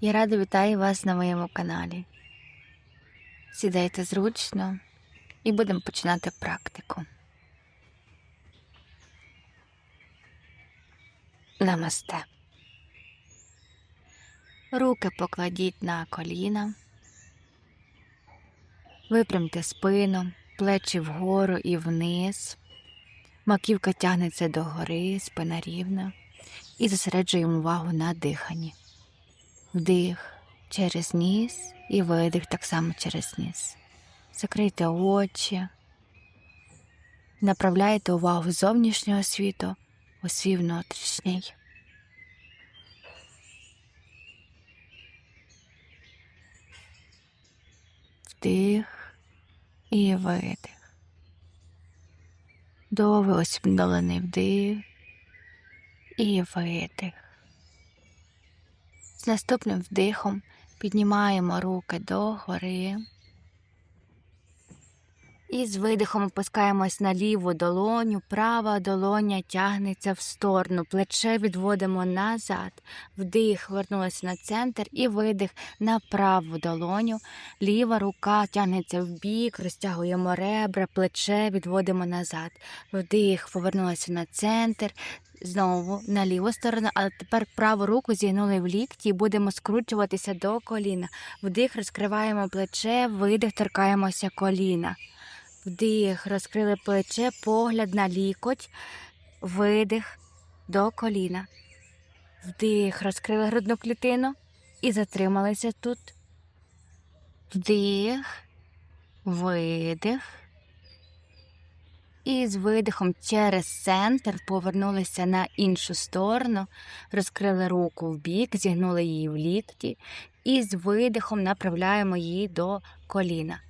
Я рада вітаю вас на моєму каналі. Сідайте зручно і будемо починати практику. Намасте. Руки покладіть на коліна. Випрямте спину, плечі вгору і вниз. Маківка тягнеться догори, спина рівна. І зосереджуємо увагу на диханні. Вдих через ніс і видих так само через ніс. Закрийте очі, направляйте увагу зовнішнього світу у свій внутрішній. Вдих і видих. Довгий усвідомлений вдих і видих. Наступним вдихом піднімаємо руки догори. І з видихом опускаємось на ліву долоню, права долоня тягнеться в сторону, плече відводимо назад, вдих, вернулися на центр і видих на праву долоню. Ліва рука тягнеться в бік, розтягуємо ребра, плече відводимо назад. Вдих, повернулися на центр, Знову на ліву сторону, але тепер праву руку зігнули в лікті і будемо скручуватися до коліна. Вдих, розкриваємо плече, видих, торкаємося коліна. Вдих, розкрили плече, погляд на лікоть, видих до коліна. Вдих, розкрили грудну клітину і затрималися тут. Вдих, видих. І з видихом через центр повернулися на іншу сторону, розкрили руку в бік, зігнули її в лікті, і з видихом направляємо її до коліна.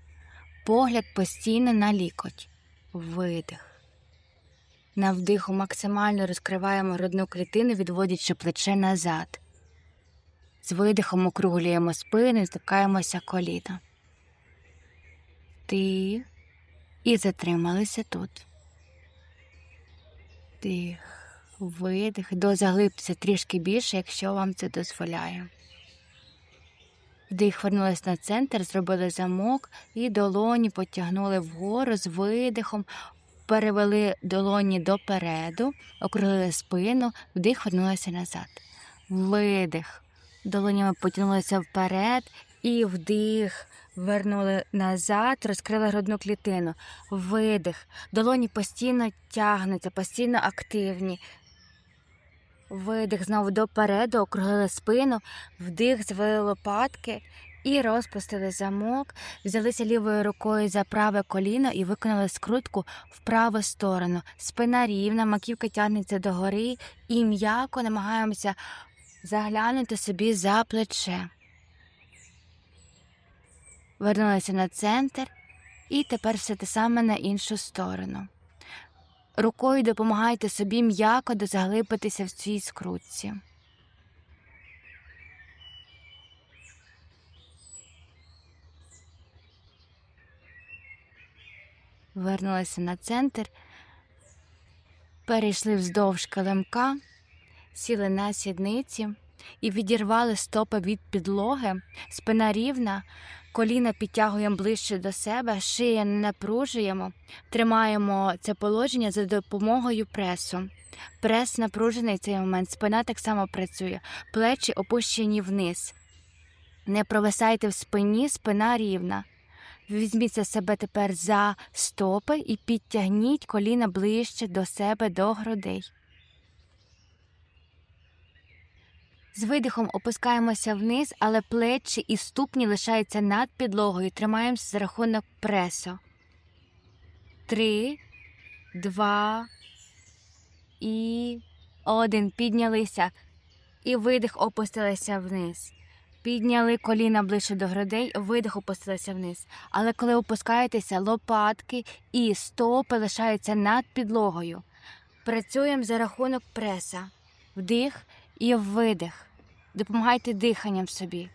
Погляд постійно на лікоть. Видих. На вдиху максимально розкриваємо грудну клітину, відводячи плече назад. З видихом округлюємо спину і стикаємося коліна. Ти і затрималися тут. Вдих, видих, дозаглибся трішки більше, якщо вам це дозволяє. Вдих, вернулись на центр, зробили замок і долоні потягнули вгору з видихом, перевели долоні допереду, округлили спину, вдих, вернулися назад. Видих. Долонями потягнулися вперед і вдих. Вернули назад, розкрили грудну клітину. Видих. Долоні постійно тягнуться, постійно активні. Видих знову допереду, округлили спину, вдих, звели лопатки і розпустили замок, взялися лівою рукою за праве коліно і виконали скрутку в праву сторону. Спина рівна, маківка тягнеться догори і м'яко намагаємося заглянути собі за плече. Вернулися на центр і тепер все те саме на іншу сторону. Рукою допомагайте собі м'яко дозаглибитися в цій скрутці. Вернулися на центр, перейшли вздовж килимка, сіли на сідниці і відірвали стопи від підлоги, спина рівна, коліна підтягуємо ближче до себе, шия не напружуємо, тримаємо це положення за допомогою пресу. Прес напружений в цей момент, спина так само працює, плечі опущені вниз. Не провисайте в спині, спина рівна. Візьміться себе тепер за стопи і підтягніть коліна ближче до себе, до грудей. З видихом опускаємося вниз, але плечі і ступні лишаються над підлогою. Тримаємося за рахунок пресу. Три, два і один. Піднялися. І видих опустилися вниз. Підняли коліна ближче до грудей, видих опустилися вниз. Але коли опускаєтеся, лопатки і стопи лишаються над підлогою. Працюємо за рахунок преса. Вдих і видих. Допомагайте диханням собі.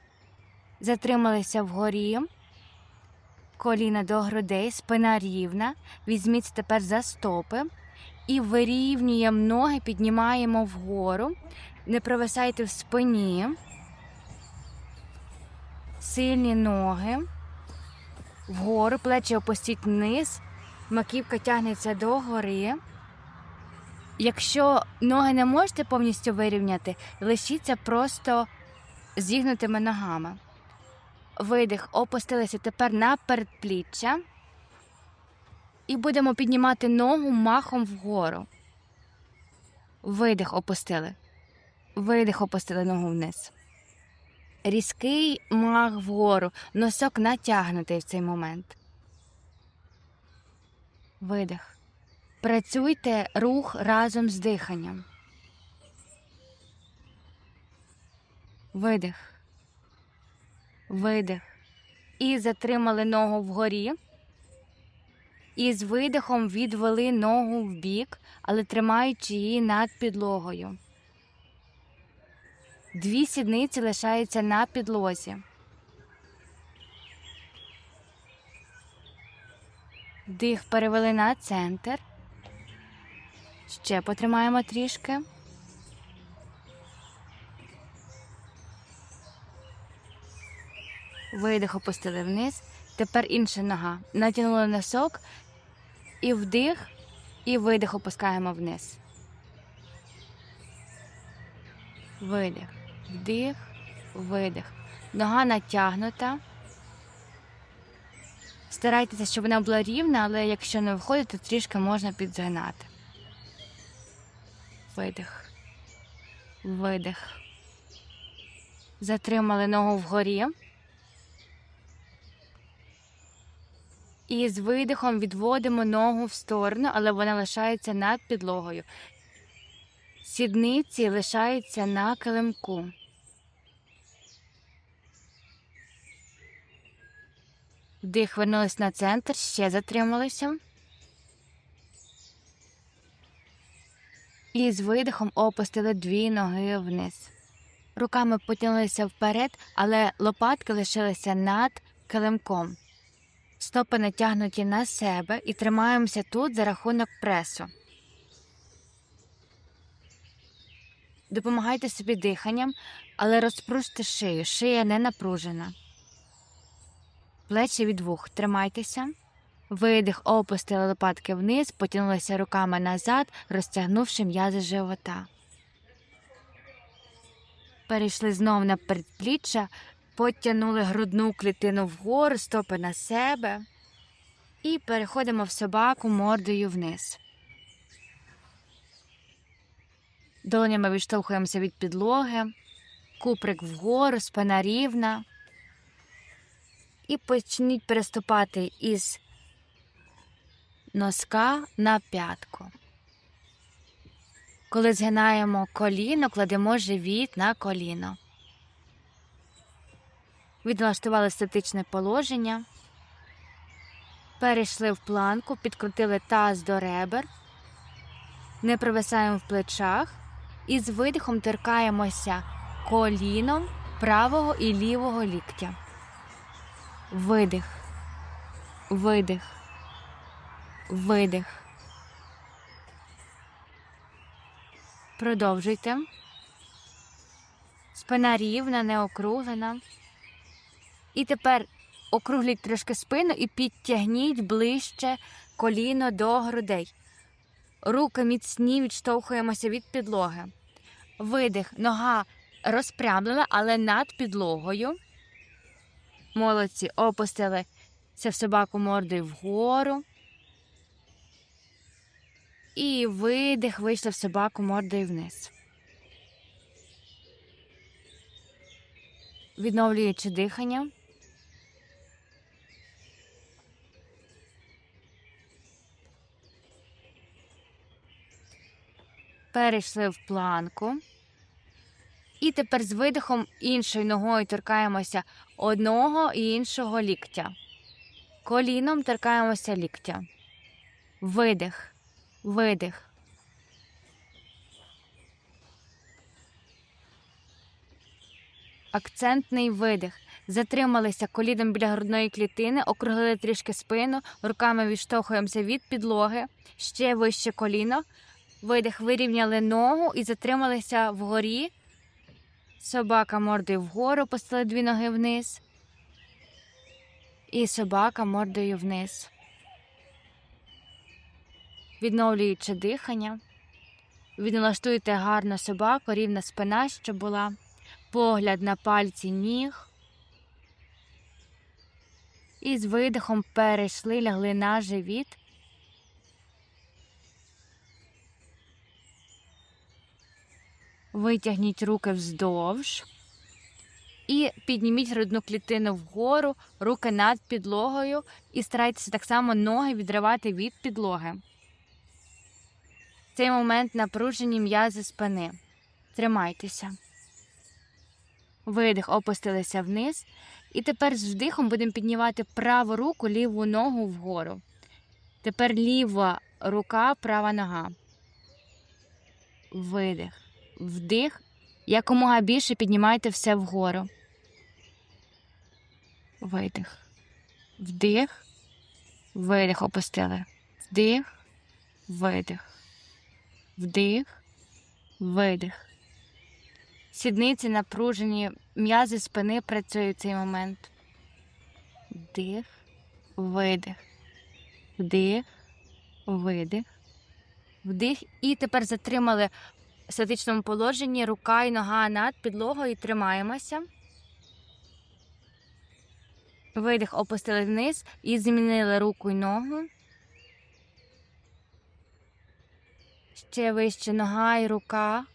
Затрималися вгорі, коліна до грудей, спина рівна. Візьміть тепер за стопи і вирівнюємо ноги, піднімаємо вгору. Не провисайте в спині. Сильні ноги. Вгору, плечі опустіть вниз. Маківка тягнеться догори. Якщо ноги не можете повністю вирівняти, лишіться просто зігнутими ногами. Видих, опустилися тепер на передпліччя. І будемо піднімати ногу махом вгору. Видих опустили. Видих опустили ногу вниз. Різкий мах вгору. Носок натягнутий в цей момент. Видих. Працюйте рух разом з диханням. Видих. Видих. І затримали ногу вгорі. І з видихом відвели ногу в бік, але тримаючи її над підлогою. Дві сідниці лишаються на підлозі. Дих перевели на центр. Ще потримаємо трішки. Видих опустили вниз. Тепер інша нога. Натягнули носок і вдих, і видих опускаємо вниз. Видих, вдих, видих. Нога натягнута. Старайтеся, щоб вона була рівна, але якщо не виходить, то трішки можна підзагнати. Видих. Видих. Затримали ногу вгорі. І з видихом відводимо ногу в сторону, але вона лишається над підлогою. Сідниці лишаються на килимку. Вдих вернулись на центр, ще затрималися. І з видихом опустили дві ноги вниз. Руками потягнулися вперед, але лопатки лишилися над килимком. Стопи натягнуті на себе і тримаємося тут за рахунок пресу. Допомагайте собі диханням, але розпружте шию. Шия не напружена. Плечі від вух. Тримайтеся. Видих, опустили лопатки вниз, потягнулися руками назад, розтягнувши м'язи живота. Перейшли знов на передпліччя, потягнули грудну клітину вгору, стопи на себе. І переходимо в собаку мордою вниз. Долонями відштовхуємося від підлоги, куприк вгору, спина рівна. І почніть переступати із носка на п'ятку. Коли згинаємо коліно, кладемо живіт на коліно. Відналаштували статичне положення. Перейшли в планку, підкрутили таз до ребер, не провисаємо в плечах і з видихом торкаємося коліном правого і лівого ліктя. Видих, видих, видих. Продовжуйте. Спина рівна, не округлена. І тепер округліть трошки спину і підтягніть ближче коліно до грудей. Руки міцні відштовхуємося від підлоги. Видих, нога розпрямлена, але над підлогою. Молодці опустили це в собаку мордою вгору. І видих, вийшли собаку мордою вниз. Відновлюючи дихання. Перейшли в планку. І тепер з видихом іншою ногою торкаємося одного і іншого ліктя. Коліном торкаємося ліктя. Видих, видих. Акцентний видих. Затрималися коліном біля грудної клітини, округлили трішки спину, руками відштовхуємося від підлоги, ще вище коліно. Видих, вирівняли ногу і затрималися вгорі. Собака мордою вгору, постали дві ноги вниз. І собака мордою вниз. Відновлюючи дихання. Відналаштуйте гарно собаку, рівна спина, що була, погляд на пальці ніг. І з видихом перейшли, лягли на живіт. Витягніть руки вздовж і підніміть грудну клітину вгору, руки над підлогою і старайтеся так само ноги відривати від підлоги. В цей момент напружені м'язи спини. Тримайтеся. Видих, опустилися вниз. І тепер з вдихом будемо піднімати праву руку, ліву ногу вгору. Тепер ліва рука, права нога. Видих. Вдих. Якомога більше піднімайте все вгору. Видих. Вдих. Видих. Опустили. Вдих. Видих. Вдих. Видих. Сідниці напружені, м'язи спини працюють в цей момент. Вдих, видих, вдих, видих, вдих. І тепер затримали в статичному положенні рука і нога над підлогою тримаємося. Видих, опустили вниз і змінили руку і ногу. Ще вище нога і рука.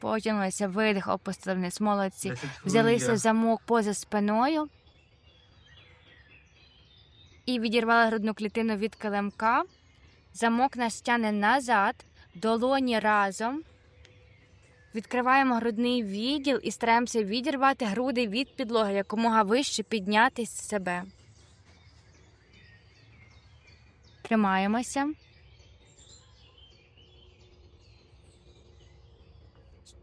Потягнулися, видих, опустили вниз. Молодці. Взялися в замок поза спиною і відірвали грудну клітину від килимка. Замок нас тягне назад, долоні разом. Відкриваємо грудний відділ і стараємося відірвати груди від підлоги, якомога вище підняти з себе. Тримаємося.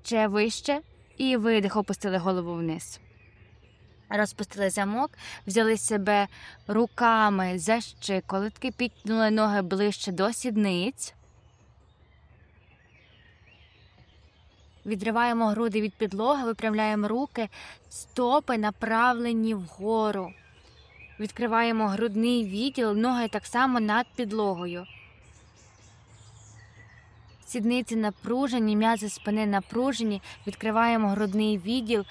Ще вище і видих, опустили голову вниз. Розпустили замок, взяли себе руками за щиколотки, підтягнули ноги ближче до сідниць. Відриваємо груди від підлоги, випрямляємо руки, стопи направлені вгору. Відкриваємо грудний відділ, ноги так само над підлогою. Сідниці напружені, м'язи спини напружені, відкриваємо грудний відділ,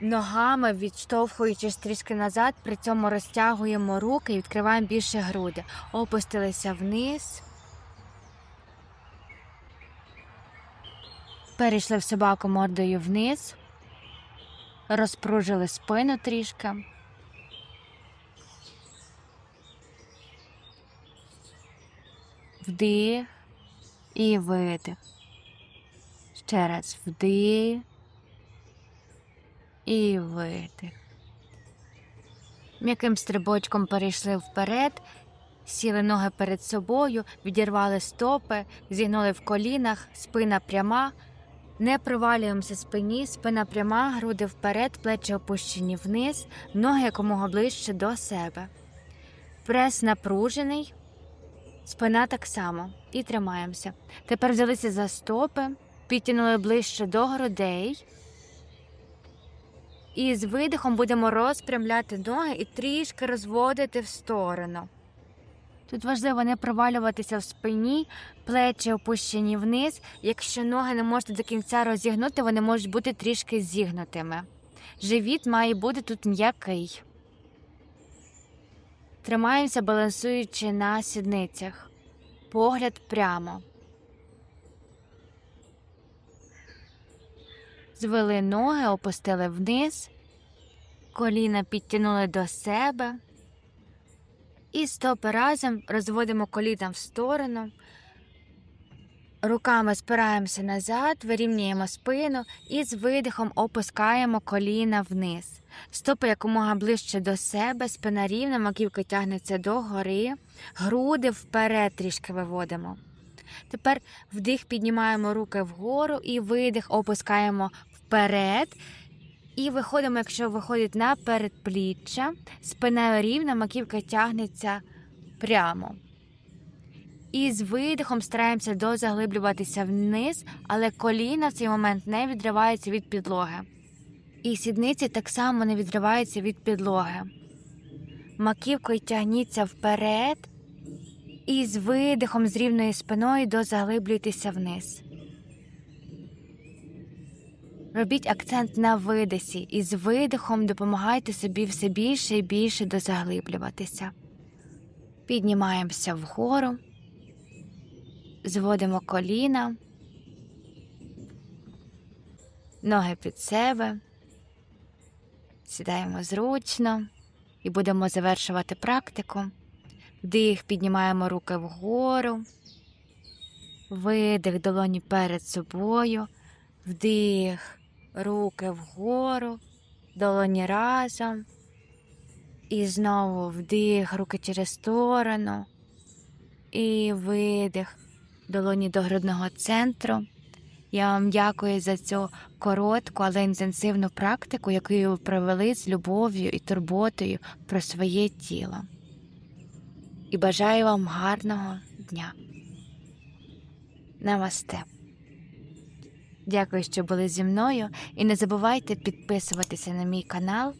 ногами відштовхуючись трішки назад, при цьому розтягуємо руки і відкриваємо більше груди. Опустилися вниз. Перейшли в собаку мордою вниз, розпружили спину трішки. Вдих і видих. Ще раз вдих і видих. М'яким стрибочком перейшли вперед, сіли ноги перед собою, відірвали стопи, зігнули в колінах, спина пряма. Не провалюємося спині, спина пряма, груди вперед, плечі опущені вниз, ноги якомога ближче до себе. Прес напружений, спина так само. І тримаємося. Тепер взялися за стопи, підтягнули ближче до грудей. І з видихом будемо розпрямляти ноги і трішки розводити в сторону. Тут важливо не провалюватися в спині, плечі опущені вниз. Якщо ноги не можете до кінця розігнути, вони можуть бути трішки зігнутими. Живіт має бути тут м'який. Тримаємося, балансуючи на сідницях. Погляд прямо. Звели ноги, опустили вниз, коліна підтягнули до себе. І стопи разом розводимо коліна в сторону. Руками спираємося назад, вирівнюємо спину і з видихом опускаємо коліна вниз. Стопи якомога ближче до себе, спина рівна, маківка тягнеться до гори, груди вперед трішки виводимо. Тепер вдих піднімаємо руки вгору і видих опускаємо вперед. І виходимо, якщо виходить на передпліччя, спина рівна, маківка тягнеться прямо. І з видихом стараємося дозаглиблюватися вниз, але коліна в цей момент не відриваються від підлоги. І сідниці так само не відриваються від підлоги. Маківкою тягніться вперед і з видихом з рівною спиною дозаглиблюйтеся вниз. Робіть акцент на видисі і з видихом допомагайте собі все більше і більше дозаглиблюватися. Піднімаємося вгору, зводимо коліна, ноги під себе, сідаємо зручно і будемо завершувати практику. Вдих, піднімаємо руки вгору, видих долоні перед собою, вдих, руки вгору, долоні разом. І знову вдих, руки через сторону. І видих, долоні до грудного центру. Я вам дякую за цю коротку, але інтенсивну практику, яку ви провели з любов'ю і турботою про своє тіло. І бажаю вам гарного дня. Намасте. Дякую, що були зі мною. І не забувайте підписуватися на мій канал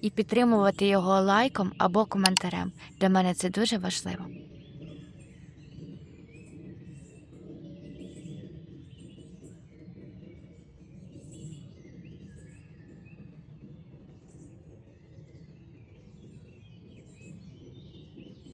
і підтримувати його лайком або коментарем. Для мене це дуже важливо.